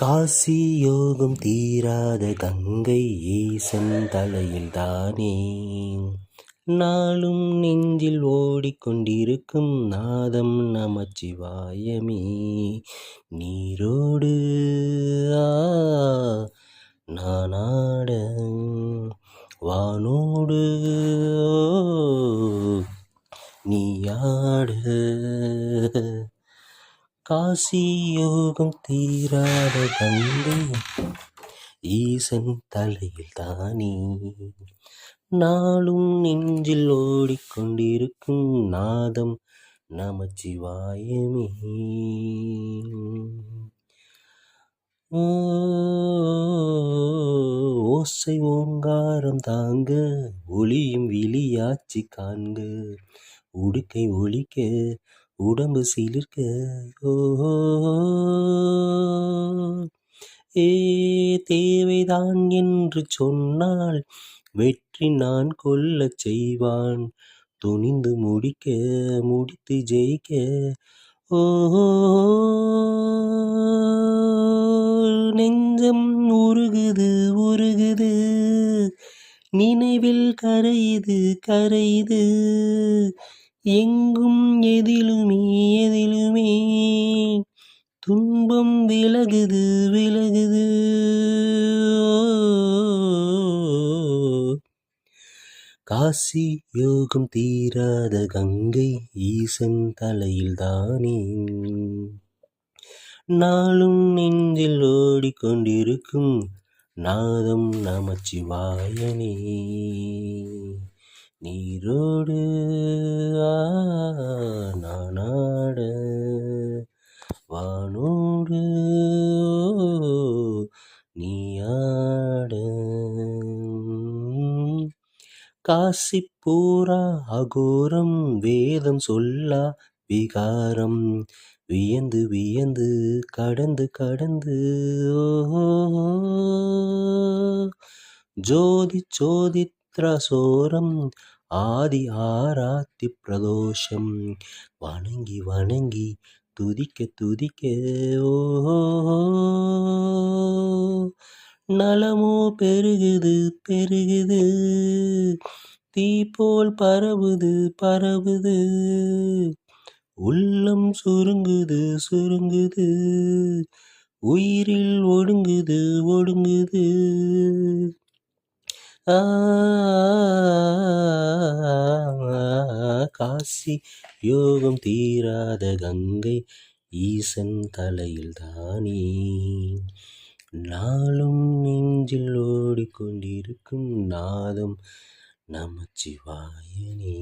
காசி யோகம் தீராத கங்கை ஈசன் தலையில் தானே. நாளும் நெஞ்சில் ஓடிக்கொண்டிருக்கும் நாதம் நமச்சிவாயமே. நீரோடு நானாட வானோடு நீயாடு. காசி யோகம் தீராத கங்கை. ஈசன் தலையில் தானே. நாளும் நெஞ்சில் ஓடிக்கொண்டிருக்கும் நாதம் நமச்சிவாயமே. ஓசை ஓங்காரம் தாங்க ஒளியும் விழியாச்சி காண்க. உடுக்கை ஒழிக்க உடம்பு சிலிர்க்க ஏ தேவைதான் என்று சொன்னால் வெற்றி நான் கொல்ல செய்வான். துணிந்து முடிக்க முடித்து ஜெயிக்க ஓ நெஞ்சம் உருகுது உருகுது. நினைவில் கரையுது கரையுது. எங்கும் எதிலுமே எதிலுமே. துன்பம் விலகுது விலகுது. காசி யோகம் தீராத கங்கை ஈசன் தலையில் தானே. நாளும் நெஞ்சில் ஓடிக்கொண்டிருக்கும் நாதம் நமச்சிவாயனே. நீரோடு ஆ நானாட வானோடு நீயாட. காசி பூரா அகோரம் வேதம் சொல்லா விகாரம் வியந்து வியந்து கடந்து கடந்து ஓ ஜோதி சோதித்ரசோரம் ஆதி ஆராத்தி பிரதோஷம். வணங்கி வணங்கி துதிக்க துதிக்க ஓஹோ நலமோ பெருகுது பெருகுது. தீ போல் பரவுது பரவுது. உள்ளம் சுருங்குது சுருங்குது. உயிரில் ஒடுங்குது ஒடுங்குது. காசி யோகம் தீராத கங்கை ஈசன் தலையில் தானே. நாளும் நெஞ்சில் ஓடிக்கொண்டிருக்கும் நாதம் நமச்சிவாயனே.